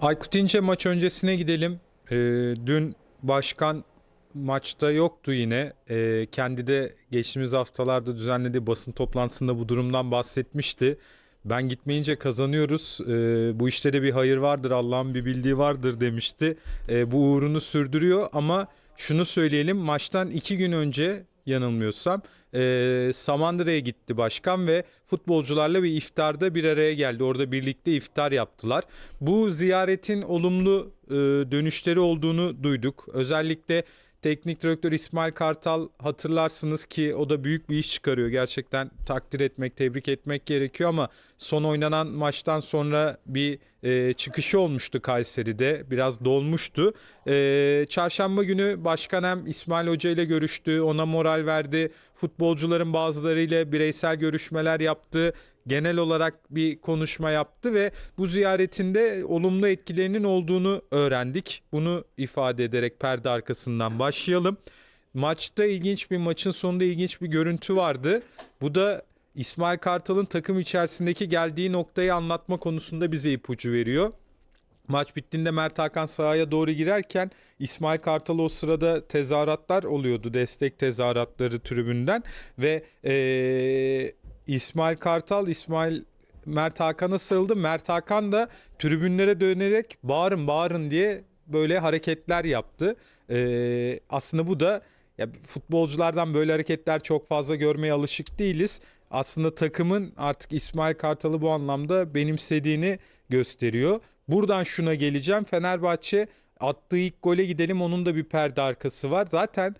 Aykut İnce maç öncesine gidelim. Ee, dün başkan maçta yoktu yine. Ee, kendi de geçtiğimiz haftalarda düzenlediği basın toplantısında bu durumdan bahsetmişti. Ben gitmeyince kazanıyoruz. Ee, bu işte de bir hayır vardır, Allah'ın bir bildiği vardır demişti. Ee, bu uğrunu sürdürüyor ama şunu söyleyelim maçtan iki gün önce yanılmıyorsam e, Samandıra'ya gitti başkan ve futbolcularla bir iftarda bir araya geldi. Orada birlikte iftar yaptılar. Bu ziyaretin olumlu e, dönüşleri olduğunu duyduk. Özellikle teknik direktör İsmail Kartal hatırlarsınız ki o da büyük bir iş çıkarıyor. Gerçekten takdir etmek, tebrik etmek gerekiyor ama son oynanan maçtan sonra bir e, çıkışı olmuştu Kayseri'de. Biraz dolmuştu. E, çarşamba günü başkan hem İsmail Hoca ile görüştü. Ona moral verdi. Futbolcuların bazılarıyla bireysel görüşmeler yaptı genel olarak bir konuşma yaptı ve bu ziyaretinde olumlu etkilerinin olduğunu öğrendik. Bunu ifade ederek perde arkasından başlayalım. Maçta ilginç bir maçın sonunda ilginç bir görüntü vardı. Bu da İsmail Kartal'ın takım içerisindeki geldiği noktayı anlatma konusunda bize ipucu veriyor. Maç bittiğinde Mert Hakan sahaya doğru girerken İsmail Kartal o sırada tezahüratlar oluyordu. Destek tezahüratları tribünden ve eee, İsmail Kartal İsmail Mert Hakan'a sarıldı. Mert Hakan da tribünlere dönerek bağırın bağırın diye böyle hareketler yaptı. Eee, aslında bu da ya futbolculardan böyle hareketler çok fazla görmeye alışık değiliz. Aslında takımın artık İsmail Kartal'ı bu anlamda benimsediğini gösteriyor. Buradan şuna geleceğim. Fenerbahçe attığı ilk gole gidelim. Onun da bir perde arkası var. Zaten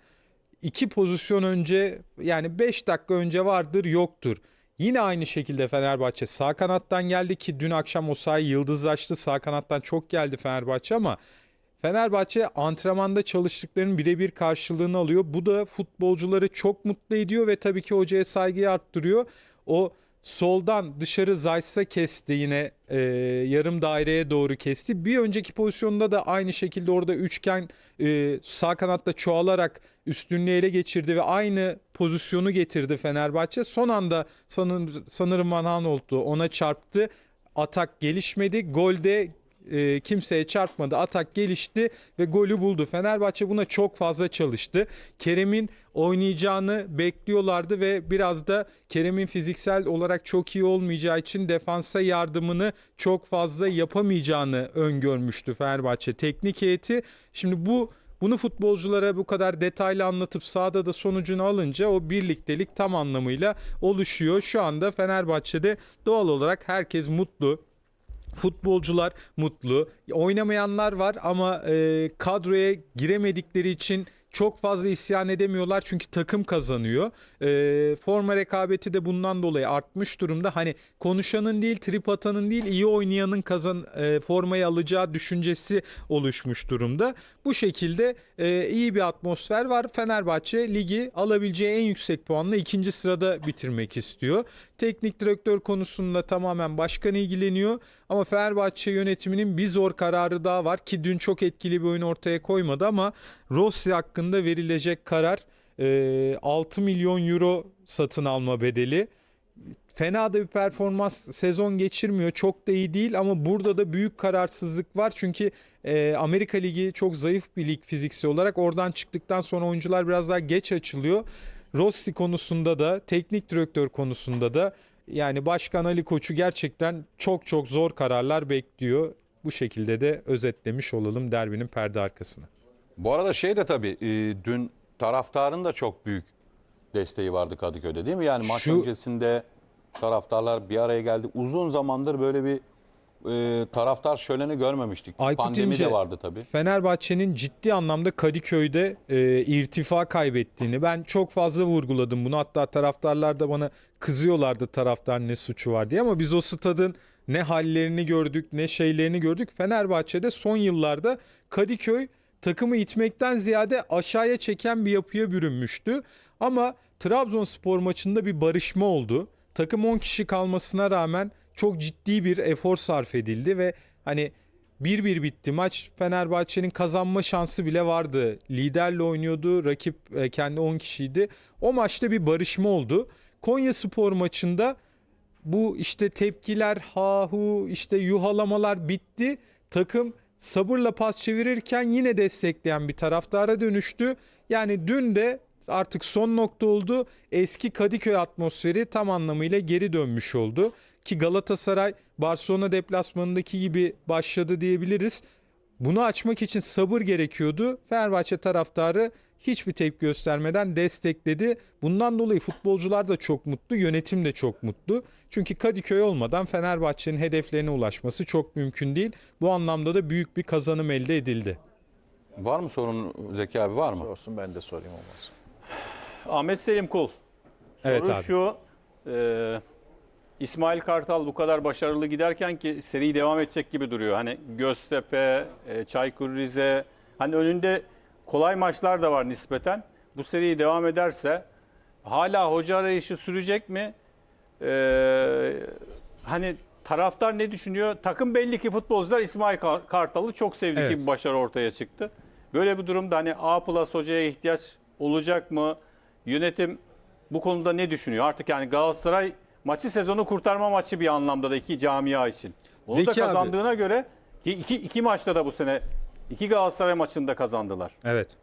iki pozisyon önce yani 5 dakika önce vardır yoktur. Yine aynı şekilde Fenerbahçe sağ kanattan geldi ki dün akşam o sayı yıldızlaştı. Sağ kanattan çok geldi Fenerbahçe ama Fenerbahçe antrenmanda çalıştıklarının birebir karşılığını alıyor. Bu da futbolcuları çok mutlu ediyor ve tabii ki hocaya saygıyı arttırıyor. O soldan dışarı Zayt'sa kesti yine e, yarım daireye doğru kesti. Bir önceki pozisyonda da aynı şekilde orada üçgen e, sağ kanatta çoğalarak üstünlüğü ele geçirdi ve aynı pozisyonu getirdi Fenerbahçe. Son anda sanır, sanırım Van oldu ona çarptı. Atak gelişmedi. Golde e, kimseye çarpmadı. Atak gelişti ve golü buldu. Fenerbahçe buna çok fazla çalıştı. Kerem'in oynayacağını bekliyorlardı ve biraz da Kerem'in fiziksel olarak çok iyi olmayacağı için defansa yardımını çok fazla yapamayacağını öngörmüştü Fenerbahçe teknik heyeti. Şimdi bu bunu futbolculara bu kadar detaylı anlatıp sahada da sonucunu alınca o birliktelik tam anlamıyla oluşuyor. Şu anda Fenerbahçe'de doğal olarak herkes mutlu futbolcular mutlu. Oynamayanlar var ama e, kadroya giremedikleri için çok fazla isyan edemiyorlar çünkü takım kazanıyor. E, forma rekabeti de bundan dolayı artmış durumda. Hani konuşanın değil, trip atanın değil, iyi oynayanın kazan e, formayı alacağı düşüncesi oluşmuş durumda. Bu şekilde e, iyi bir atmosfer var. Fenerbahçe ligi alabileceği en yüksek puanla ikinci sırada bitirmek istiyor. Teknik direktör konusunda tamamen başkan ilgileniyor. Ama Fenerbahçe yönetiminin bir zor kararı daha var ki dün çok etkili bir oyun ortaya koymadı ama Rossi hakkında verilecek karar e, 6 milyon euro satın alma bedeli. Fena da bir performans sezon geçirmiyor. Çok da iyi değil ama burada da büyük kararsızlık var. Çünkü e, Amerika Ligi çok zayıf bir lig fiziksel olarak. Oradan çıktıktan sonra oyuncular biraz daha geç açılıyor. Rossi konusunda da teknik direktör konusunda da yani Başkan Ali Koç'u gerçekten çok çok zor kararlar bekliyor. Bu şekilde de özetlemiş olalım derbinin perde arkasını. Bu arada şey de tabii e, dün taraftarın da çok büyük desteği vardı Kadıköy'de değil mi? Yani maç Şu- öncesinde taraftarlar bir araya geldi. Uzun zamandır böyle bir e, taraftar şöleni görmemiştik. Aykut Pandemi İnce, de vardı tabii. Fenerbahçe'nin ciddi anlamda Kadıköy'de e, irtifa kaybettiğini ben çok fazla vurguladım bunu. Hatta taraftarlar da bana kızıyorlardı taraftar ne suçu var diye ama biz o stadın ne hallerini gördük ne şeylerini gördük. Fenerbahçe'de son yıllarda Kadıköy takımı itmekten ziyade aşağıya çeken bir yapıya bürünmüştü. Ama Trabzonspor maçında bir barışma oldu. Takım 10 kişi kalmasına rağmen çok ciddi bir efor sarf edildi ve hani 1-1 bitti maç. Fenerbahçe'nin kazanma şansı bile vardı. Liderle oynuyordu. Rakip e, kendi 10 kişiydi. O maçta bir barışma oldu. Konya Spor maçında bu işte tepkiler, hahu, işte yuhalamalar bitti. takım sabırla pas çevirirken yine destekleyen bir taraftara dönüştü. Yani dün de artık son nokta oldu. Eski Kadıköy atmosferi tam anlamıyla geri dönmüş oldu. Ki Galatasaray Barcelona deplasmanındaki gibi başladı diyebiliriz. Bunu açmak için sabır gerekiyordu. Fenerbahçe taraftarı hiçbir tepki göstermeden destekledi. Bundan dolayı futbolcular da çok mutlu, yönetim de çok mutlu. Çünkü Kadıköy olmadan Fenerbahçe'nin hedeflerine ulaşması çok mümkün değil. Bu anlamda da büyük bir kazanım elde edildi. Var mı sorun Zeki abi var mı? Sorsun ben de sorayım olmaz. Ahmet Selim Kul. Soru Evet abi. şu. e, İsmail Kartal bu kadar başarılı giderken ki seri devam edecek gibi duruyor. Hani Göztepe, e, Çaykur Rize. Hani önünde kolay maçlar da var nispeten. Bu seri devam ederse hala hoca arayışı sürecek mi? E, hani taraftar ne düşünüyor? Takım belli ki futbolcular İsmail Kar- Kartal'ı çok sevdi Evet. ki bir başarı ortaya çıktı. Böyle bir durumda hani A plus hocaya ihtiyaç olacak mı? Yönetim bu konuda ne düşünüyor? Artık yani Galatasaray maçı sezonu kurtarma maçı bir anlamda da iki camia için. Onu da Zeki abi. kazandığına göre ki iki, iki maçta da bu sene iki Galatasaray maçında kazandılar. Evet.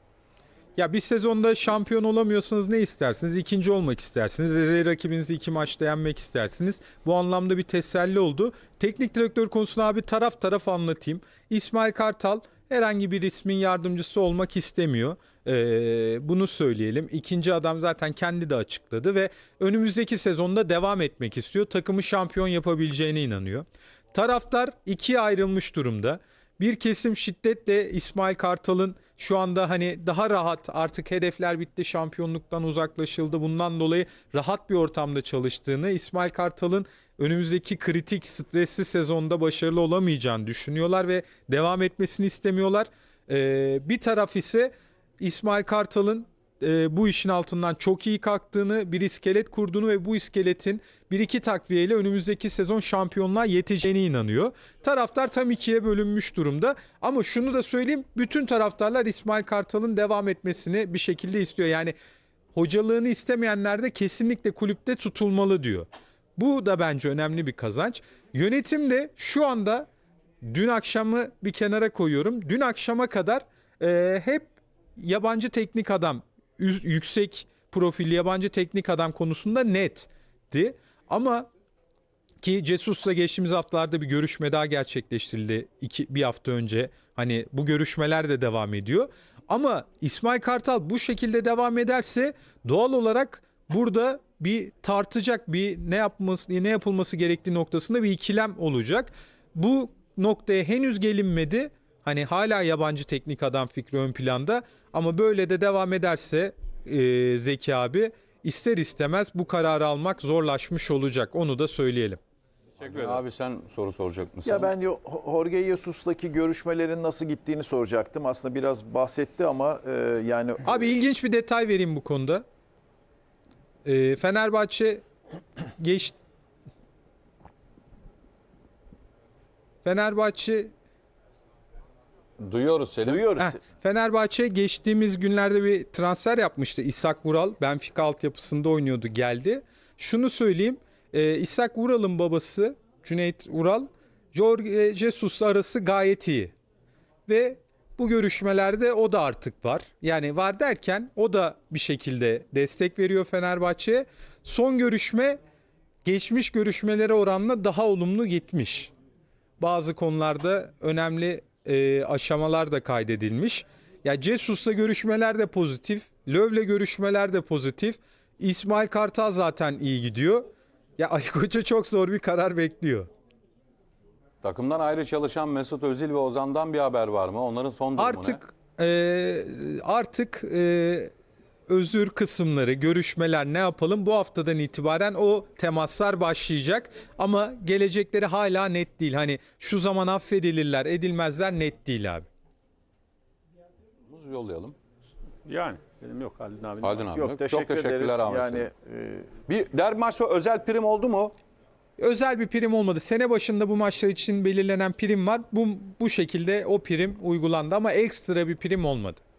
Ya bir sezonda şampiyon olamıyorsanız ne istersiniz? İkinci olmak istersiniz. Ezeli rakibinizi iki maçta yenmek istersiniz. Bu anlamda bir teselli oldu. Teknik direktör konusunu abi taraf taraf anlatayım. İsmail Kartal herhangi bir ismin yardımcısı olmak istemiyor. Ee, bunu söyleyelim. İkinci adam zaten kendi de açıkladı ve önümüzdeki sezonda devam etmek istiyor. Takımı şampiyon yapabileceğine inanıyor. Taraftar ikiye ayrılmış durumda. Bir kesim şiddetle İsmail Kartal'ın şu anda hani daha rahat artık hedefler bitti şampiyonluktan uzaklaşıldı. Bundan dolayı rahat bir ortamda çalıştığını İsmail Kartal'ın önümüzdeki kritik stresli sezonda başarılı olamayacağını düşünüyorlar ve devam etmesini istemiyorlar. Ee, bir taraf ise İsmail Kartal'ın e, bu işin altından çok iyi kalktığını, bir iskelet kurduğunu ve bu iskeletin bir iki takviyeyle önümüzdeki sezon şampiyonluğa yeteceğine inanıyor. Taraftar tam ikiye bölünmüş durumda. Ama şunu da söyleyeyim, bütün taraftarlar İsmail Kartal'ın devam etmesini bir şekilde istiyor. Yani hocalığını istemeyenler de kesinlikle kulüpte tutulmalı diyor. Bu da bence önemli bir kazanç. Yönetim de şu anda dün akşamı bir kenara koyuyorum. Dün akşama kadar e, hep yabancı teknik adam, yüksek profilli yabancı teknik adam konusunda netti. Ama ki Cesus'la geçtiğimiz haftalarda bir görüşme daha gerçekleştirildi iki, bir hafta önce. Hani bu görüşmeler de devam ediyor. Ama İsmail Kartal bu şekilde devam ederse doğal olarak burada bir tartacak bir ne yapması ne yapılması gerektiği noktasında bir ikilem olacak. Bu noktaya henüz gelinmedi. Hani hala yabancı teknik adam fikri ön planda ama böyle de devam ederse e, Zeki abi ister istemez bu kararı almak zorlaşmış olacak. Onu da söyleyelim. Teşekkür ederim. Abi sen soru soracak mısın? Ya ben Jorge Jesus'taki görüşmelerin nasıl gittiğini soracaktım. Aslında biraz bahsetti ama e, yani Abi ilginç bir detay vereyim bu konuda. Ee, Fenerbahçe geç Fenerbahçe Duyuyoruz seni. duyuyoruz. Heh, Fenerbahçe geçtiğimiz günlerde bir transfer yapmıştı. İshak Vural Benfica altyapısında oynuyordu geldi. Şunu söyleyeyim. E, İshak Vural'ın babası Cüneyt Ural Jorge Jesus'la arası gayet iyi. Ve bu görüşmelerde o da artık var. Yani var derken o da bir şekilde destek veriyor Fenerbahçe'ye. Son görüşme geçmiş görüşmelere oranla daha olumlu gitmiş bazı konularda önemli e, aşamalar da kaydedilmiş. Ya Cesus'la görüşmeler de pozitif, Löv'le görüşmeler de pozitif. İsmail Kartal zaten iyi gidiyor. Ya Ali Koç'a çok zor bir karar bekliyor. Takımdan ayrı çalışan Mesut Özil ve Ozan'dan bir haber var mı? Onların son durumu ne? Artık e, artık e, özür kısımları, görüşmeler ne yapalım bu haftadan itibaren o temaslar başlayacak ama gelecekleri hala net değil. Hani şu zaman affedilirler, edilmezler net değil abi. yollayalım. Yani benim yok Halil abi. Haldun abi. Yok Çok teşekkür teşekkürler ederiz. Ahmet Yani e, Bir derbi maçta özel prim oldu mu? Özel bir prim olmadı. Sene başında bu maçlar için belirlenen prim var. Bu bu şekilde o prim uygulandı ama ekstra bir prim olmadı.